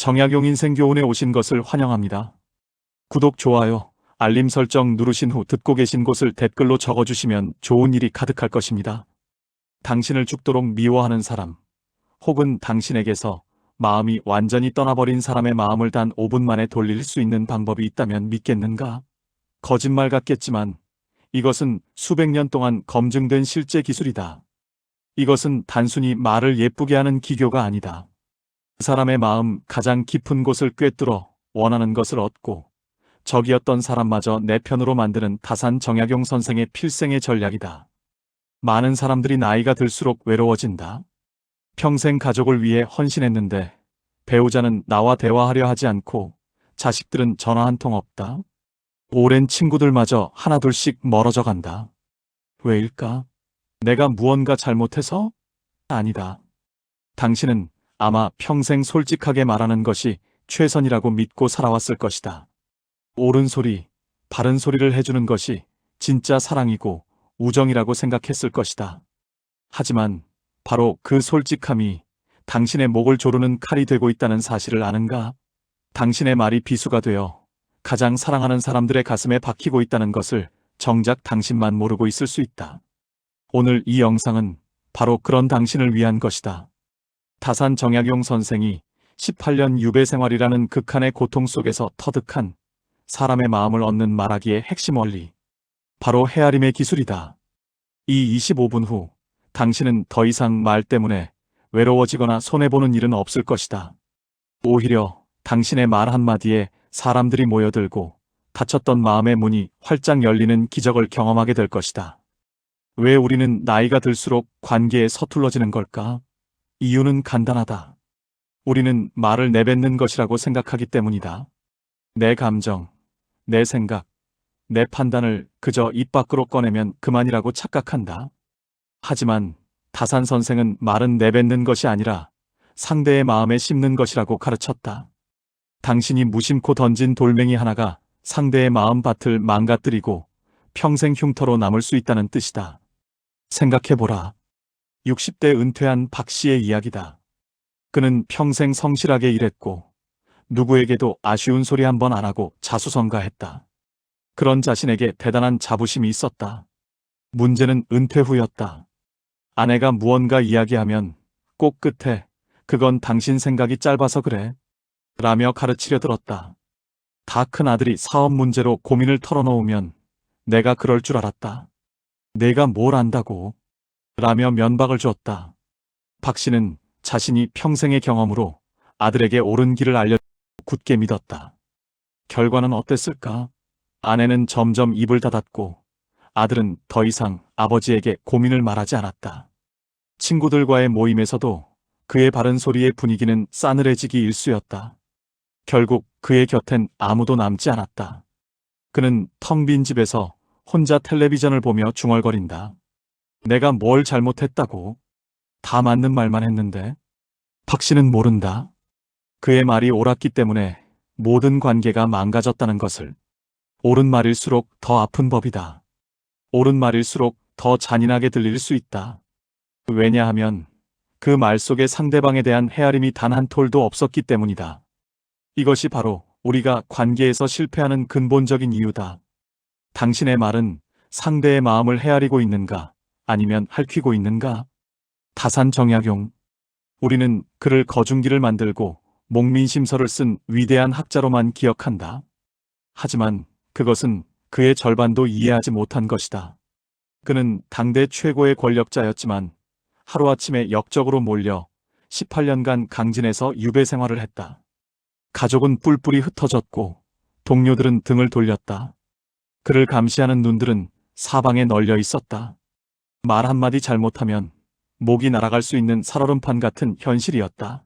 정약용 인생교훈에 오신 것을 환영합니다. 구독, 좋아요, 알림 설정 누르신 후 듣고 계신 곳을 댓글로 적어주시면 좋은 일이 가득할 것입니다. 당신을 죽도록 미워하는 사람, 혹은 당신에게서 마음이 완전히 떠나버린 사람의 마음을 단 5분 만에 돌릴 수 있는 방법이 있다면 믿겠는가? 거짓말 같겠지만 이것은 수백 년 동안 검증된 실제 기술이다. 이것은 단순히 말을 예쁘게 하는 기교가 아니다. 그 사람의 마음 가장 깊은 곳을 꿰뚫어 원하는 것을 얻고 적이었던 사람마저 내 편으로 만드는 다산 정약용 선생의 필생의 전략이다. 많은 사람들이 나이가 들수록 외로워진다. 평생 가족을 위해 헌신했는데 배우자는 나와 대화하려 하지 않고 자식들은 전화 한 통 없다. 오랜 친구들마저 하나둘씩 멀어져 간다. 왜일까? 내가 무언가 잘못해서? 아니다. 당신은 아마 평생 솔직하게 말하는 것이 최선이라고 믿고 살아왔을 것이다. 옳은 소리, 바른 소리를 해주는 것이 진짜 사랑이고 우정이라고 생각했을 것이다. 하지만 바로 그 솔직함이 당신의 목을 조르는 칼이 되고 있다는 사실을 아는가? 당신의 말이 비수가 되어 가장 사랑하는 사람들의 가슴에 박히고 있다는 것을 정작 당신만 모르고 있을 수 있다. 오늘 이 영상은 바로 그런 당신을 위한 것이다. 다산 정약용 선생이 18년 유배 생활이라는 극한의 고통 속에서 터득한 사람의 마음을 얻는 말하기의 핵심 원리. 바로 헤아림의 기술이다. 이 25분 후 당신은 더 이상 말 때문에 외로워지거나 손해보는 일은 없을 것이다. 오히려 당신의 말 한마디에 사람들이 모여들고 닫혔던 마음의 문이 활짝 열리는 기적을 경험하게 될 것이다. 왜 우리는 나이가 들수록 관계에 서툴러지는 걸까? 이유는 간단하다. 우리는 말을 내뱉는 것이라고 생각하기 때문이다. 내 감정, 내 생각, 내 판단을 그저 입 밖으로 꺼내면 그만이라고 착각한다. 하지만 다산 선생은 말은 내뱉는 것이 아니라 상대의 마음에 심는 것이라고 가르쳤다. 당신이 무심코 던진 돌멩이 하나가 상대의 마음밭을 망가뜨리고 평생 흉터로 남을 수 있다는 뜻이다. 생각해보라. 60대 은퇴한 박 씨의 이야기다. 그는 평생 성실하게 일했고 누구에게도 아쉬운 소리 한 번 안 하고 자수성가했다. 그런 자신에게 대단한 자부심이 있었다. 문제는 은퇴 후였다. 아내가 무언가 이야기하면 꼭 끝에 그건 당신 생각이 짧아서 그래. 라며 가르치려 들었다. 다 큰 아들이 사업 문제로 고민을 털어놓으면 내가 그럴 줄 알았다. 내가 뭘 안다고. 라며 면박을 주었다. 박 씨는 자신이 평생의 경험으로 아들에게 옳은 길을 알려 굳게 믿었다. 결과는 어땠을까? 아내는 점점 입을 닫았고 아들은 더 이상 아버지에게 고민을 말하지 않았다. 친구들과의 모임에서도 그의 바른 소리의 분위기는 싸늘해지기 일쑤였다. 결국 그의 곁엔 아무도 남지 않았다. 그는 텅 빈 집에서 혼자 텔레비전을 보며 중얼거린다. 내가 뭘 잘못했다고? 다 맞는 말만 했는데. 박 씨는 모른다. 그의 말이 옳았기 때문에 모든 관계가 망가졌다는 것을. 옳은 말일수록 더 아픈 법이다. 옳은 말일수록 더 잔인하게 들릴 수 있다. 왜냐하면 그 말 속에 상대방에 대한 헤아림이 단 한 톨도 없었기 때문이다. 이것이 바로 우리가 관계에서 실패하는 근본적인 이유다. 당신의 말은 상대의 마음을 헤아리고 있는가, 아니면 핥히고 있는가? 다산 정약용. 우리는 그를 거중기를 만들고 목민심서를 쓴 위대한 학자로만 기억한다. 하지만 그것은 그의 절반도 이해하지 못한 것이다. 그는 당대 최고의 권력자였지만 하루아침에 역적으로 몰려 18년간 강진에서 유배 생활을 했다. 가족은 뿔뿔이 흩어졌고 동료들은 등을 돌렸다. 그를 감시하는 눈들은 사방에 널려 있었다. 말 한마디 잘못하면 목이 날아갈 수 있는 살얼음판 같은 현실이었다.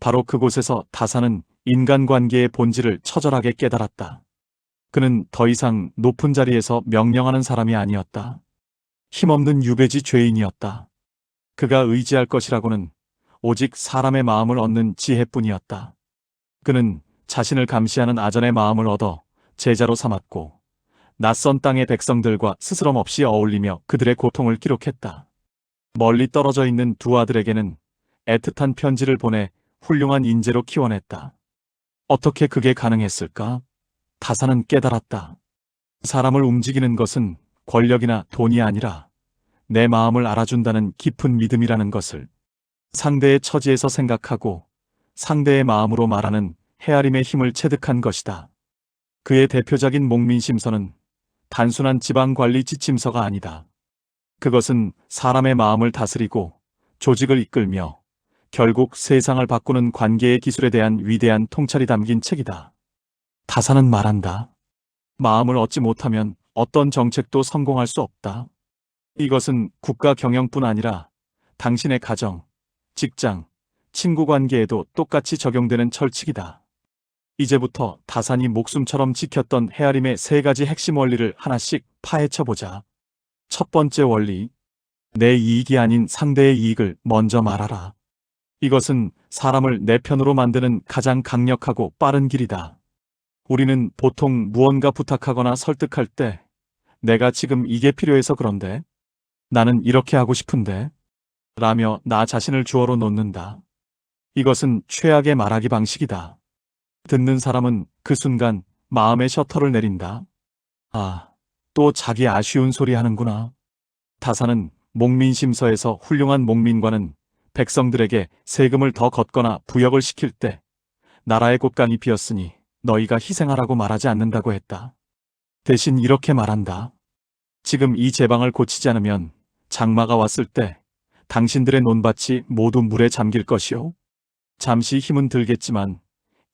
바로 그곳에서 다사는 인간관계의 본질을 처절하게 깨달았다. 그는 더 이상 높은 자리에서 명령하는 사람이 아니었다. 힘없는 유배지 죄인이었다. 그가 의지할 것이라고는 오직 사람의 마음을 얻는 지혜뿐이었다. 그는 자신을 감시하는 아전의 마음을 얻어 제자로 삼았고 낯선 땅의 백성들과 스스럼 없이 어울리며 그들의 고통을 기록했다. 멀리 떨어져 있는 두 아들에게는 애틋한 편지를 보내 훌륭한 인재로 키워냈다. 어떻게 그게 가능했을까? 다사는 깨달았다. 사람을 움직이는 것은 권력이나 돈이 아니라 내 마음을 알아준다는 깊은 믿음이라는 것을 상대의 처지에서 생각하고 상대의 마음으로 말하는 헤아림의 힘을 체득한 것이다. 그의 대표적인 목민심서는 단순한 지방관리 지침서가 아니다. 그것은 사람의 마음을 다스리고 조직을 이끌며 결국 세상을 바꾸는 관계의 기술에 대한 위대한 통찰이 담긴 책이다. 다사는 말한다. 마음을 얻지 못하면 어떤 정책도 성공할 수 없다. 이것은 국가 경영뿐 아니라 당신의 가정, 직장, 친구 관계에도 똑같이 적용되는 철칙이다. 이제부터 다산이 목숨처럼 지켰던 헤아림의 세 가지 핵심 원리를 하나씩 파헤쳐 보자. 첫 번째 원리. 내 이익이 아닌 상대의 이익을 먼저 말하라. 이것은 사람을 내 편으로 만드는 가장 강력하고 빠른 길이다. 우리는 보통 무언가 부탁하거나 설득할 때 내가 지금 이게 필요해서 그런데 나는 이렇게 하고 싶은데 라며 나 자신을 주어로 놓는다. 이것은 최악의 말하기 방식이다. 듣는 사람은 그 순간 마음의 셔터를 내린다. 아, 또 자기 아쉬운 소리 하는구나. 다사는 목민심서에서 훌륭한 목민과는 백성들에게 세금을 더 걷거나 부역을 시킬 때 나라의 곳간이 비었으니 너희가 희생하라고 말하지 않는다고 했다. 대신 이렇게 말한다. 지금 이 제방을 고치지 않으면 장마가 왔을 때 당신들의 논밭이 모두 물에 잠길 것이요. 잠시 힘은 들겠지만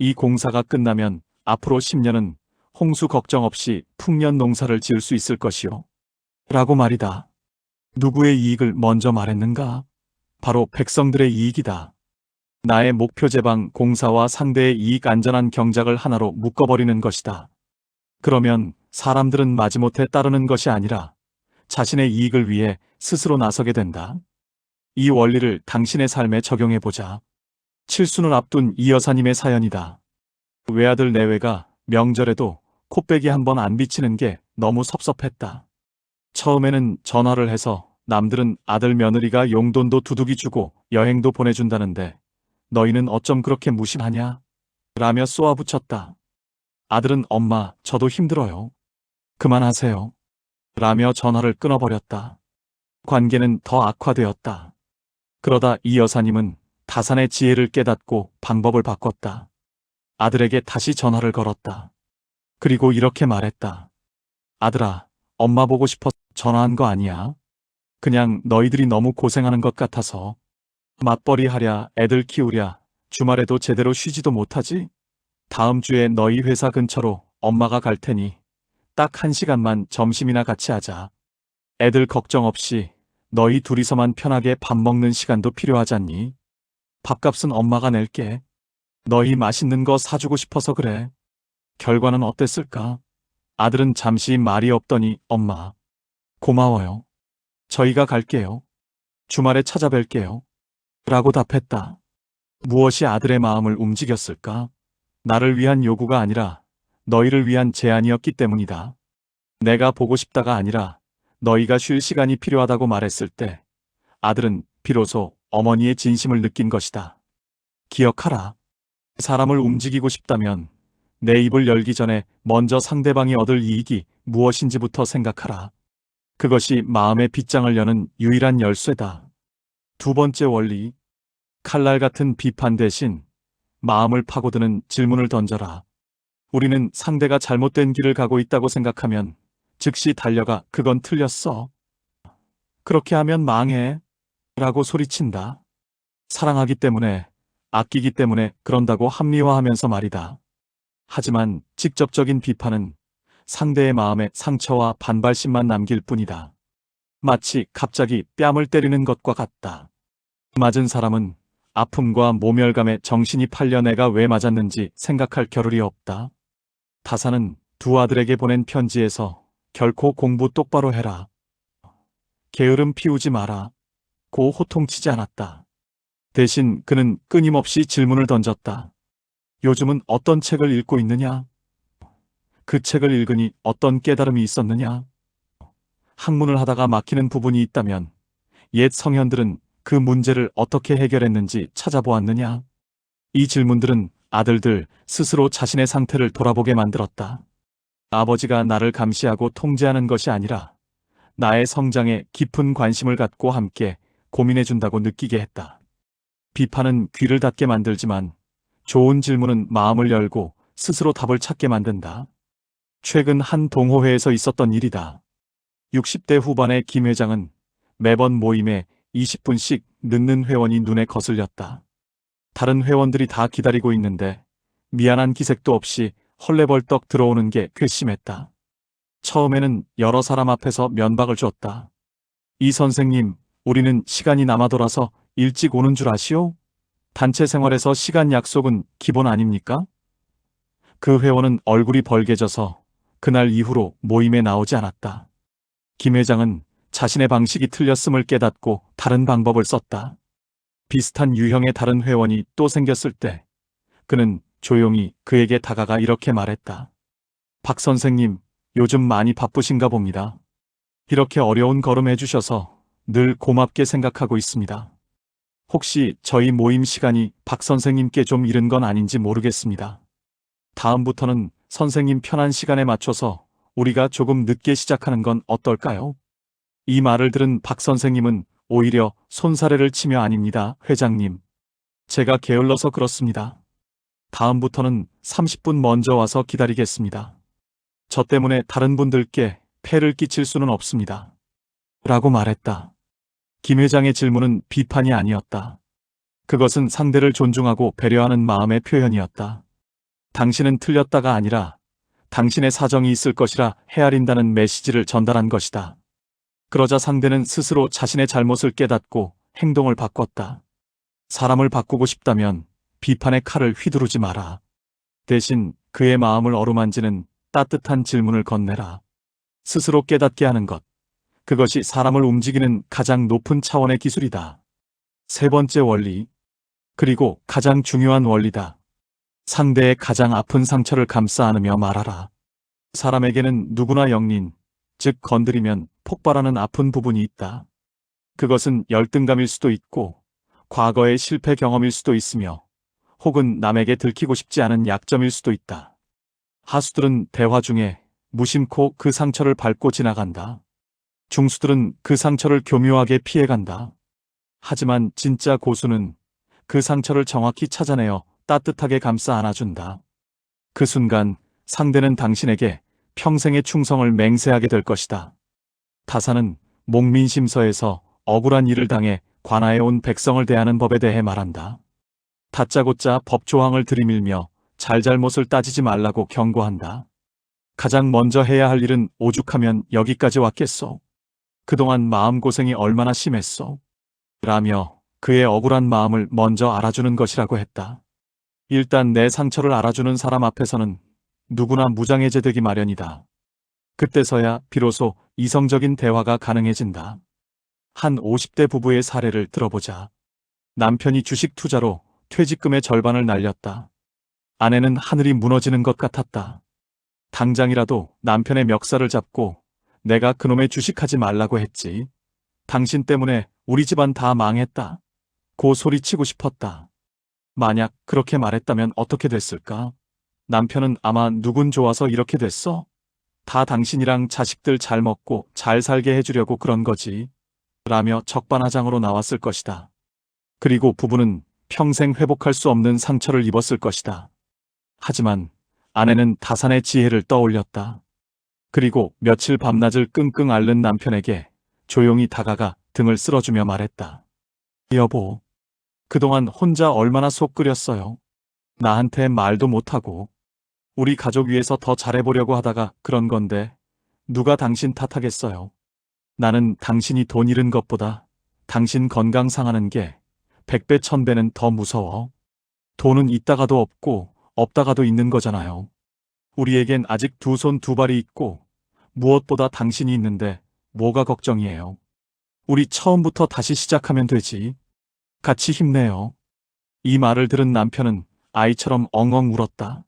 이 공사가 끝나면 앞으로 10년은 홍수 걱정 없이 풍년 농사를 지을 수 있을 것이요. 라고 말이다. 누구의 이익을 먼저 말했는가? 바로 백성들의 이익이다. 나의 목표 제방 공사와 상대의 이익 안전한 경작을 하나로 묶어버리는 것이다. 그러면 사람들은 마지못해 따르는 것이 아니라 자신의 이익을 위해 스스로 나서게 된다. 이 원리를 당신의 삶에 적용해보자. 칠순을 앞둔 이 여사님의 사연이다. 외아들 내외가 명절에도 코빼기 한 번 안 비치는 게 너무 섭섭했다. 처음에는 전화를 해서 남들은 아들 며느리가 용돈도 두둑이 주고 여행도 보내준다는데 너희는 어쩜 그렇게 무심하냐? 라며 쏘아붙였다. 아들은 엄마, 저도 힘들어요. 그만하세요. 라며 전화를 끊어버렸다. 관계는 더 악화되었다. 그러다 이 여사님은 다산의 지혜를 깨닫고 방법을 바꿨다. 아들에게 다시 전화를 걸었다. 그리고 이렇게 말했다. 아들아, 엄마 보고 싶어 전화한 거 아니야? 그냥 너희들이 너무 고생하는 것 같아서. 맞벌이 하랴, 애들 키우랴, 주말에도 제대로 쉬지도 못하지? 다음 주에 너희 회사 근처로 엄마가 갈 테니 딱 한 시간만 점심이나 같이 하자. 애들 걱정 없이 너희 둘이서만 편하게 밥 먹는 시간도 필요하잖니? 밥값은 엄마가 낼게. 너희 맛있는 거 사주고 싶어서 그래. 결과는 어땠을까? 아들은 잠시 말이 없더니 엄마. 고마워요. 저희가 갈게요. 주말에 찾아뵐게요. 라고 답했다. 무엇이 아들의 마음을 움직였을까? 나를 위한 요구가 아니라 너희를 위한 제안이었기 때문이다. 내가 보고 싶다가 아니라 너희가 쉴 시간이 필요하다고 말했을 때 아들은 비로소 어머니의 진심을 느낀 것이다. 기억하라. 사람을 움직이고 싶다면 내 입을 열기 전에 먼저 상대방이 얻을 이익이 무엇인지부터 생각하라. 그것이 마음의 빗장을 여는 유일한 열쇠다. 두 번째 원리. 칼날 같은 비판 대신 마음을 파고드는 질문을 던져라. 우리는 상대가 잘못된 길을 가고 있다고 생각하면 즉시 달려가 그건 틀렸어. 그렇게 하면 망해. 라고 소리친다. 사랑하기 때문에, 아끼기 때문에 그런다고 합리화하면서 말이다. 하지만 직접적인 비판은 상대의 마음에 상처와 반발심만 남길 뿐이다. 마치 갑자기 뺨을 때리는 것과 같다. 맞은 사람은 아픔과 모멸감에 정신이 팔려 내가 왜 맞았는지 생각할 겨를이 없다. 다사는 두 아들에게 보낸 편지에서 결코 공부 똑바로 해라. 게으름 피우지 마라. 고 호통치지 않았다. 대신 그는 끊임없이 질문을 던졌다. 요즘은 어떤 책을 읽고 있느냐? 그 책을 읽으니 어떤 깨달음이 있었느냐? 학문을 하다가 막히는 부분이 있다면 옛 성현들은 그 문제를 어떻게 해결했는지 찾아보았느냐? 이 질문들은 아들들 스스로 자신의 상태를 돌아보게 만들었다. 아버지가 나를 감시하고 통제하는 것이 아니라 나의 성장에 깊은 관심을 갖고 함께 고민해준다고 느끼게 했다. 비판은 귀를 닫게 만들지만 좋은 질문은 마음을 열고 스스로 답을 찾게 만든다. 최근 한 동호회에서 있었던 일이다. 60대 후반의 김 회장은 매번 모임에 20분씩 늦는 회원이 눈에 거슬렸다. 다른 회원들이 다 기다리고 있는데 미안한 기색도 없이 헐레벌떡 들어오는 게 괘씸했다. 처음에는 여러 사람 앞에서 면박을 줬다. 이 선생님, 우리는 시간이 남아 돌아서 일찍 오는 줄 아시오? 단체 생활에서 시간 약속은 기본 아닙니까? 그 회원은 얼굴이 벌개져서 그날 이후로 모임에 나오지 않았다. 김 회장은 자신의 방식이 틀렸음을 깨닫고 다른 방법을 썼다. 비슷한 유형의 다른 회원이 또 생겼을 때 그는 조용히 그에게 다가가 이렇게 말했다. 박 선생님, 요즘 많이 바쁘신가 봅니다. 이렇게 어려운 걸음 해주셔서 늘 고맙게 생각하고 있습니다. 혹시 저희 모임 시간이 박 선생님께 좀 이른 건 아닌지 모르겠습니다. 다음부터는 선생님 편한 시간에 맞춰서 우리가 조금 늦게 시작하는 건 어떨까요? 이 말을 들은 박 선생님은 오히려 손사래를 치며 아닙니다, 회장님. 제가 게을러서 그렇습니다. 다음부터는 30분 먼저 와서 기다리겠습니다. 저 때문에 다른 분들께 폐를 끼칠 수는 없습니다. 라고 말했다. 김 회장의 질문은 비판이 아니었다. 그것은 상대를 존중하고 배려하는 마음의 표현이었다. 당신은 틀렸다가 아니라 당신의 사정이 있을 것이라 헤아린다는 메시지를 전달한 것이다. 그러자 상대는 스스로 자신의 잘못을 깨닫고 행동을 바꿨다. 사람을 바꾸고 싶다면 비판의 칼을 휘두르지 마라. 대신 그의 마음을 어루만지는 따뜻한 질문을 건네라. 스스로 깨닫게 하는 것. 그것이 사람을 움직이는 가장 높은 차원의 기술이다. 세 번째 원리. 그리고 가장 중요한 원리다. 상대의 가장 아픈 상처를 감싸 안으며 말하라. 사람에게는 누구나 영린, 즉 건드리면 폭발하는 아픈 부분이 있다. 그것은 열등감일 수도 있고, 과거의 실패 경험일 수도 있으며, 혹은 남에게 들키고 싶지 않은 약점일 수도 있다. 하수들은 대화 중에 무심코 그 상처를 밟고 지나간다. 중수들은 그 상처를 교묘하게 피해간다. 하지만 진짜 고수는 그 상처를 정확히 찾아내어 따뜻하게 감싸 안아준다. 그 순간 상대는 당신에게 평생의 충성을 맹세하게 될 것이다. 타사는 목민심서에서 억울한 일을 당해 관하에 온 백성을 대하는 법에 대해 말한다. 다짜고짜 법조항을 들이밀며 잘잘못을 따지지 말라고 경고한다. 가장 먼저 해야 할 일은 오죽하면 여기까지 왔겠소. 그동안 마음고생이 얼마나 심했소. 라며 그의 억울한 마음을 먼저 알아주는 것이라고 했다. 일단 내 상처를 알아주는 사람 앞에서는 누구나 무장해제되기 마련이다. 그때서야 비로소 이성적인 대화가 가능해진다. 한 50대 부부의 사례를 들어보자. 남편이 주식 투자로 퇴직금의 절반을 날렸다. 아내는 하늘이 무너지는 것 같았다. 당장이라도 남편의 멱살을 잡고 내가 그놈의 주식하지 말라고 했지. 당신 때문에 우리 집안 다 망했다. 고 소리치고 싶었다. 만약 그렇게 말했다면 어떻게 됐을까? 남편은 아마 누군 좋아서 이렇게 됐어? 다 당신이랑 자식들 잘 먹고 잘 살게 해주려고 그런 거지. 라며 적반하장으로 나왔을 것이다. 그리고 부부는 평생 회복할 수 없는 상처를 입었을 것이다. 하지만 아내는 다산의 지혜를 떠올렸다. 그리고 며칠 밤낮을 끙끙 앓는 남편에게 조용히 다가가 등을 쓸어주며 말했다. 여보, 그동안 혼자 얼마나 속 끓였어요. 나한테 말도 못하고. 우리 가족 위해서 더 잘해보려고 하다가 그런 건데, 누가 당신 탓하겠어요. 나는 당신이 돈 잃은 것보다 당신 건강 상하는 게 백배 천배는 더 무서워. 돈은 있다가도 없고 없다가도 있는 거잖아요. 우리에겐 아직 두 손 두 발이 있고 무엇보다 당신이 있는데 뭐가 걱정이에요. 우리 처음부터 다시 시작하면 되지. 같이 힘내요. 이 말을 들은 남편은 아이처럼 엉엉 울었다.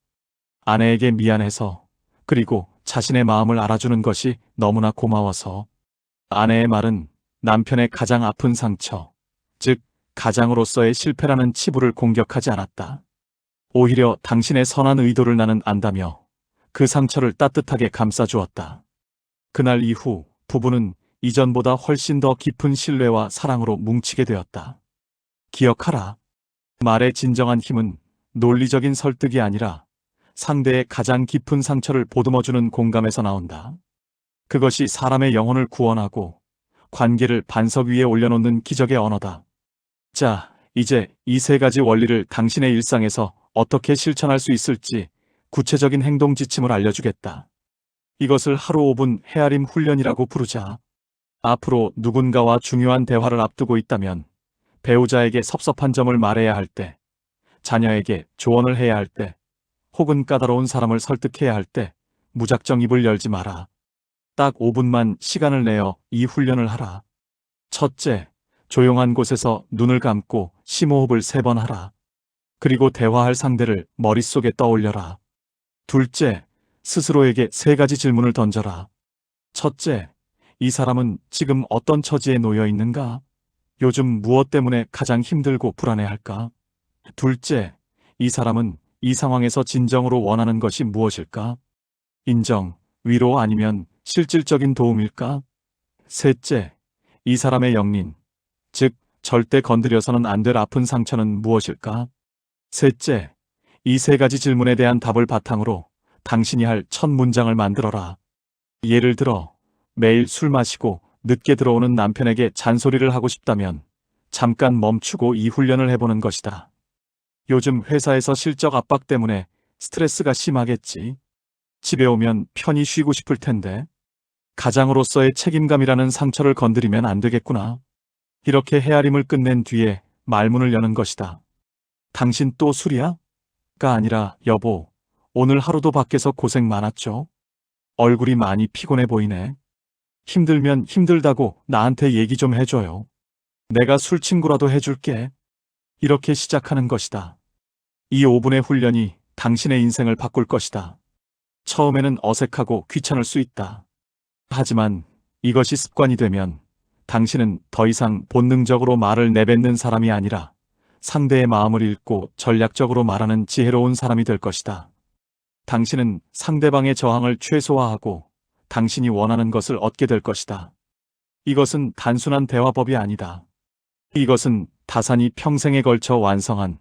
아내에게 미안해서 그리고 자신의 마음을 알아주는 것이 너무나 고마워서 아내의 말은 남편의 가장 아픈 상처, 즉 가장으로서의 실패라는 치부를 공격하지 않았다. 오히려 당신의 선한 의도를 나는 안다며 그 상처를 따뜻하게 감싸주었다. 그날 이후 부부는 이전보다 훨씬 더 깊은 신뢰와 사랑으로 뭉치게 되었다. 기억하라. 말의 진정한 힘은 논리적인 설득이 아니라 상대의 가장 깊은 상처를 보듬어주는 공감에서 나온다. 그것이 사람의 영혼을 구원하고 관계를 반석 위에 올려놓는 기적의 언어다. 자, 이제 이 세 가지 원리를 당신의 일상에서 어떻게 실천할 수 있을지 구체적인 행동 지침을 알려주겠다. 이것을 하루 5분 헤아림 훈련이라고 부르자. 앞으로 누군가와 중요한 대화를 앞두고 있다면 배우자에게 섭섭한 점을 말해야 할 때, 자녀에게 조언을 해야 할 때, 혹은 까다로운 사람을 설득해야 할 때 무작정 입을 열지 마라. 딱 5분만 시간을 내어 이 훈련을 하라. 첫째, 조용한 곳에서 눈을 감고 심호흡을 세 번 하라. 그리고 대화할 상대를 머릿속에 떠올려라. 둘째, 스스로에게 세 가지 질문을 던져라. 첫째, 이 사람은 지금 어떤 처지에 놓여 있는가? 요즘 무엇 때문에 가장 힘들고 불안해할까? 둘째, 이 사람은 이 상황에서 진정으로 원하는 것이 무엇일까? 인정, 위로 아니면 실질적인 도움일까? 셋째, 이 사람의 영린, 즉, 절대 건드려서는 안 될 아픈 상처는 무엇일까? 셋째, 이 세 가지 질문에 대한 답을 바탕으로 당신이 할 첫 문장을 만들어라. 예를 들어, 매일 술 마시고 늦게 들어오는 남편에게 잔소리를 하고 싶다면 잠깐 멈추고 이 훈련을 해보는 것이다. 요즘 회사에서 실적 압박 때문에 스트레스가 심하겠지. 집에 오면 편히 쉬고 싶을 텐데. 가장으로서의 책임감이라는 상처를 건드리면 안 되겠구나. 이렇게 헤아림을 끝낸 뒤에 말문을 여는 것이다. 당신 또 술이야? 가 아니라 여보, 오늘 하루도 밖에서 고생 많았죠? 얼굴이 많이 피곤해 보이네. 힘들면 힘들다고 나한테 얘기 좀 해줘요. 내가 술 친구라도 해줄게. 이렇게 시작하는 것이다. 이 5분의 훈련이 당신의 인생을 바꿀 것이다. 처음에는 어색하고 귀찮을 수 있다. 하지만 이것이 습관이 되면 당신은 더 이상 본능적으로 말을 내뱉는 사람이 아니라 상대의 마음을 읽고 전략적으로 말하는 지혜로운 사람이 될 것이다. 당신은 상대방의 저항을 최소화하고 당신이 원하는 것을 얻게 될 것이다. 이것은 단순한 대화법이 아니다. 이것은 다산이 평생에 걸쳐 완성한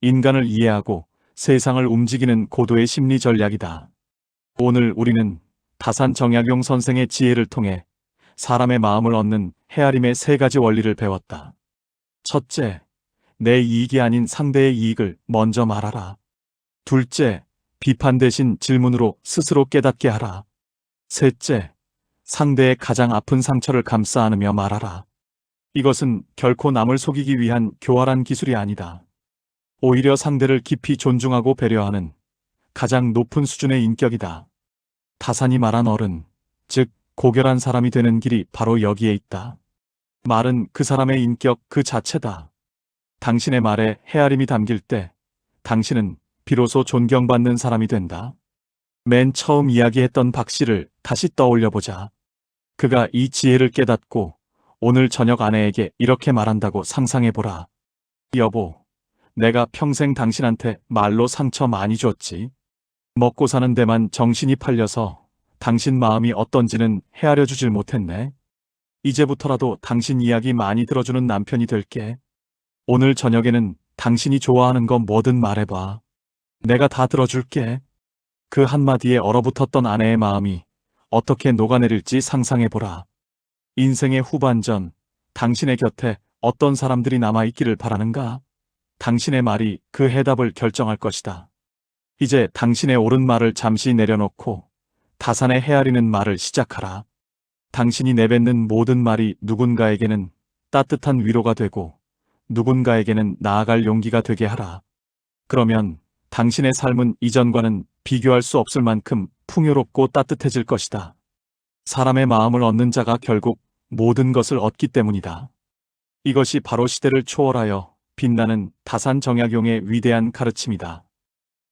인간을 이해하고 세상을 움직이는 고도의 심리 전략이다. 오늘 우리는 다산 정약용 선생의 지혜를 통해 사람의 마음을 얻는 헤아림의 세 가지 원리를 배웠다. 첫째, 내 이익이 아닌 상대의 이익을 먼저 말하라. 둘째, 비판 대신 질문으로 스스로 깨닫게 하라. 셋째, 상대의 가장 아픈 상처를 감싸 안으며 말하라. 이것은 결코 남을 속이기 위한 교활한 기술이 아니다. 오히려 상대를 깊이 존중하고 배려하는 가장 높은 수준의 인격이다. 다산이 말한 어른, 즉 고결한 사람이 되는 길이 바로 여기에 있다. 말은 그 사람의 인격 그 자체다. 당신의 말에 헤아림이 담길 때 당신은 비로소 존경받는 사람이 된다. 맨 처음 이야기했던 박 씨를 다시 떠올려 보자. 그가 이 지혜를 깨닫고 오늘 저녁 아내에게 이렇게 말한다고 상상해 보라. 여보, 내가 평생 당신한테 말로 상처 많이 줬지. 먹고 사는 데만 정신이 팔려서 당신 마음이 어떤지는 헤아려 주질 못했네. 이제부터라도 당신 이야기 많이 들어주는 남편이 될게. 오늘 저녁에는 당신이 좋아하는 거 뭐든 말해봐. 내가 다 들어줄게. 그 한마디에 얼어붙었던 아내의 마음이 어떻게 녹아내릴지 상상해보라. 인생의 후반전, 당신의 곁에 어떤 사람들이 남아있기를 바라는가? 당신의 말이 그 해답을 결정할 것이다. 이제 당신의 옳은 말을 잠시 내려놓고 다산에 헤아리는 말을 시작하라. 당신이 내뱉는 모든 말이 누군가에게는 따뜻한 위로가 되고 누군가에게는 나아갈 용기가 되게 하라. 그러면 당신의 삶은 이전과는 비교할 수 없을 만큼 풍요롭고 따뜻해질 것이다. 사람의 마음을 얻는 자가 결국 모든 것을 얻기 때문이다. 이것이 바로 시대를 초월하여 빛나는 다산 정약용의 위대한 가르침이다.